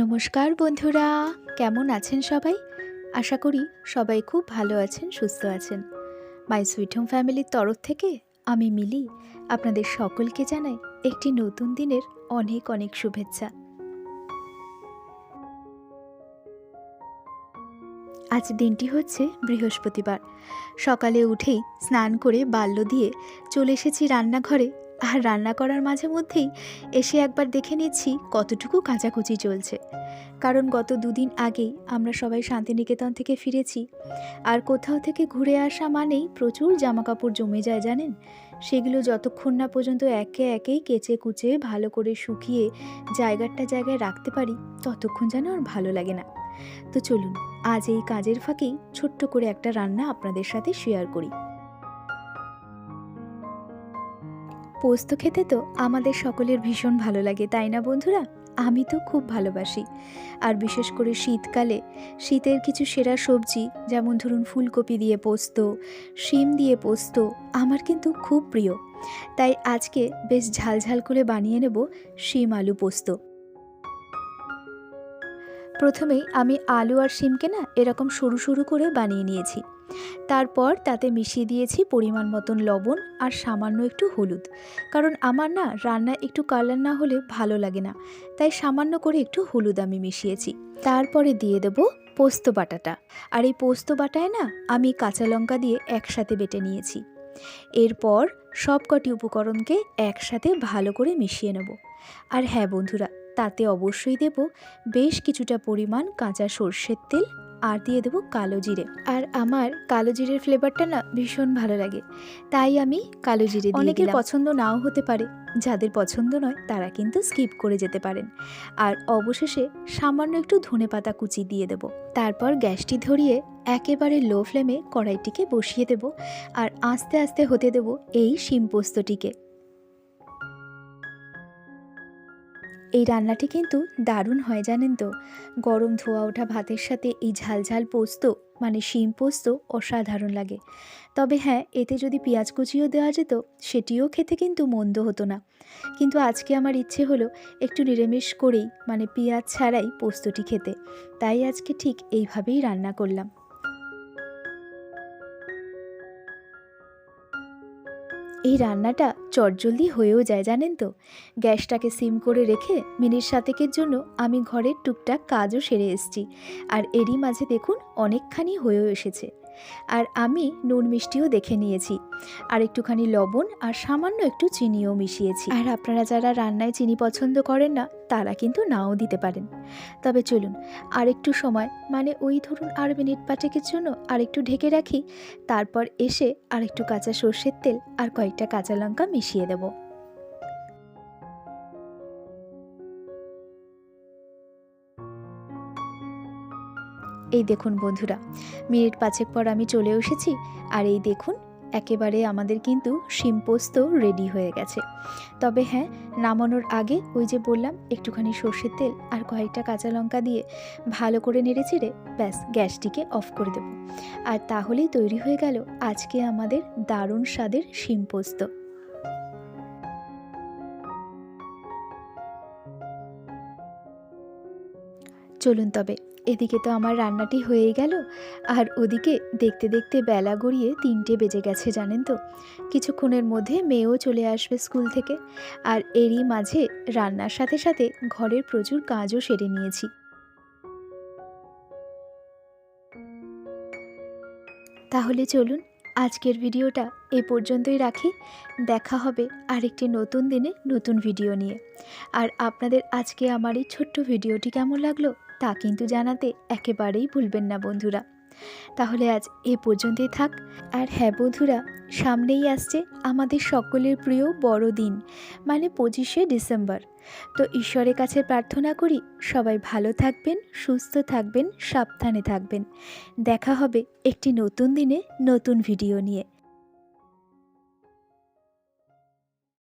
নমস্কার বন্ধুরা, কেমন আছেন সবাই? আশা করি সবাই খুব ভালো আছেন, সুস্থ আছেন। মাই সুইট হোম ফ্যামিলির তরফ থেকে আমি মিলি আপনাদের সকলকে জানাই একটি নতুন দিনের অনেক অনেক শুভেচ্ছা। আজ দিনটি হচ্ছে বৃহস্পতিবার। সকালে উঠেই স্নান করে বাল্য দিয়ে চলে এসেছি রান্নাঘরে আর রান্না করার মাঝে মধ্যেই এসে একবার দেখে নিচ্ছি কতটুকু কাঁচাকুচি চলছে। কারণ গত দুদিন আগেই আমরা সবাই শান্তিনিকেতন থেকে ফিরেছি। আর কোথাও থেকে ঘুরে আসা মানেই প্রচুর জামাকাপড় জমে যায়, জানেন? সেগুলো যতক্ষণ না পর্যন্ত একে একেই কেচে কুচে ভালো করে শুকিয়ে জায়গাটা জায়গায় রাখতে পারি, ততক্ষণ যেন আর ভালো লাগে না। তো চলুন, আজ এই কাজের ফাঁকেই ছোট্ট করে একটা রান্না আপনাদের সাথে শেয়ার করি। পোস্ত খেতে তো আমাদের সকলের ভীষণ ভালো লাগে, তাই না বন্ধুরা? আমি তো খুব ভালোবাসি। আর বিশেষ করে শীতকালে শীতের কিছু সেরা সবজি, যেমন ধরুন ফুলকপি দিয়ে পোস্ত, শিম দিয়ে পোস্ত, আমার কিন্তু খুব প্রিয়। তাই আজকে বেশ ঝালঝাল করে বানিয়ে নেব শিম আলু পোস্ত। প্রথমেই আমি আলু আর শিমকে না এরকম সরু সরু করে বানিয়ে নিয়েছি। তারপর তাতে মিশিয়ে দিয়েছি পরিমাণ মতন লবণ আর সামান্য একটু হলুদ। কারণ আমার না রান্না একটু কালার না হলে ভালো লাগে না, তাই সামান্য করে একটু হলুদ আমি মিশিয়েছি। তারপরে দিয়ে দেব পোস্ত বাটাটা। আর এই পোস্ত বাটায় না আমি কাঁচা লঙ্কা দিয়ে একসাথে বেটে নিয়েছি। এরপর সব কটি উপকরণকে একসাথে ভালো করে মিশিয়ে নেব। আর হ্যাঁ বন্ধুরা, তাতে অবশ্যই দেব বেশ কিছুটা পরিমাণ কাঁচা সর্ষের তেল আর দিয়ে দেবো কালো জিরে। আর আমার কালো জিরের ফ্লেভারটা না ভীষণ ভালো লাগে। তাই আমি কালো জিরে অনেকের পছন্দ নাও হতে পারে। যাদের পছন্দ নয় তারা কিন্তু স্কিপ করে যেতে পারেন। আর অবশেষে সামান্য একটু ধনে পাতা কুচি দিয়ে দেব। তারপর গ্যাসটি ধরিয়ে একেবারে লো ফ্লেমে কড়াইটিকে বসিয়ে দেব। আর আস্তে আস্তে হতে দেব এই শিম পোস্তটিকে। এই রান্নাটি কিন্তু দারুণ হয়, জানেন তো। গরম ধোয়া ওঠা ভাতের সাথে এই ঝালঝাল পোস্ত মানে শিম পোস্ত, অসাধারণ লাগে। তবে হ্যাঁ এতে যদি পেঁয়াজ কুচিও দেওয়া যেত, সেটিও খেতে কিন্তু মন্দ হতো না। কিন্তু আজকে আমার ইচ্ছে হলো একটু নিরামিষ করেই মানে পেঁয়াজ ছাড়াই পোস্তটি খেতে। তাই আজকে ঠিক এইভাবেই রান্না করলাম। এই রান্নাটা চটজলদি হয়েও যায়, জানেন তো? গ্যাসটাকে সিম করে রেখে মিনির সাতেকের জন্য আমি ঘরের টুকটাক কাজও সেরে এসছি। আর এরই মাঝে দেখুন, অনেকখানি হয়েও এসেছে। আর আমি নুন মিষ্টিও দেখে নিয়েছি। আর একটুখানি লবণ আর সামান্য একটু চিনিও মিশিয়েছি। আর আপনারা যারা রান্নায় চিনি পছন্দ করেন না, তারা কিন্তু নাও দিতে পারেন। তবে চলুন আর একটু সময় মানে ওই ধরুন আর মিনিট পাটেকের জন্য আর একটু ঢেকে রাখি, তারপর এসে আর একটু কাঁচা সর্ষের তেল আর কয়েকটা কাঁচা লঙ্কা মিশিয়ে দেবো। এই দেখুন বন্ধুরা, মিনিট পাঁচেক পর আমি চলে এসেছি আর এই দেখুন, একেবারে আমাদের কিন্তু শিম পোস্ত রেডি হয়ে গেছে। তবে হ্যাঁ নামানোর আগে ওই যে বললাম, একটুখানি সর্ষের তেল আর কয়েকটা কাঁচা লঙ্কা দিয়ে ভালো করে নেড়ে চেড়ে ব্যাস গ্যাসটিকে অফ করে দেবো। আর তাহলেই তৈরি হয়ে গেল আজকে আমাদের দারুণ স্বাদের শিম পোস্ত। চলুন তবে এদিকে তো আমার রান্নাটি হয়েই গেল। আর ওদিকে দেখতে দেখতে বেলা গড়িয়ে তিনটে বেজে গেছে, জানেন তো। কিছুক্ষণের মধ্যে মেয়েও চলে আসবে স্কুল থেকে। আর এরই মাঝে রান্নার সাথে সাথে ঘরের প্রচুর কাজও সেরে নিয়েছি। তাহলে চলুন, আজকের ভিডিওটা এ পর্যন্তই রাখি। দেখা হবে আরেকটি নতুন দিনে নতুন ভিডিও নিয়ে। আর আপনাদের আজকে আমার এই ছোট্ট ভিডিওটি কেমন লাগল? তা কিন্তু জানাতে একেবারেই ভুলবেন না বন্ধুরা। তাহলে আজ এ পর্যন্তই থাক। আর হ্যাঁ বন্ধুরা, সামনেই আসছে আমাদের সকলের প্রিয় বড়দিন মানে পঁচিশে ডিসেম্বর। তো ঈশ্বরের কাছে প্রার্থনা করি, সবাই ভালো থাকবেন, সুস্থ থাকবেন, সাবধানে থাকবেন। দেখা হবে একটি নতুন দিনে নতুন ভিডিও নিয়ে।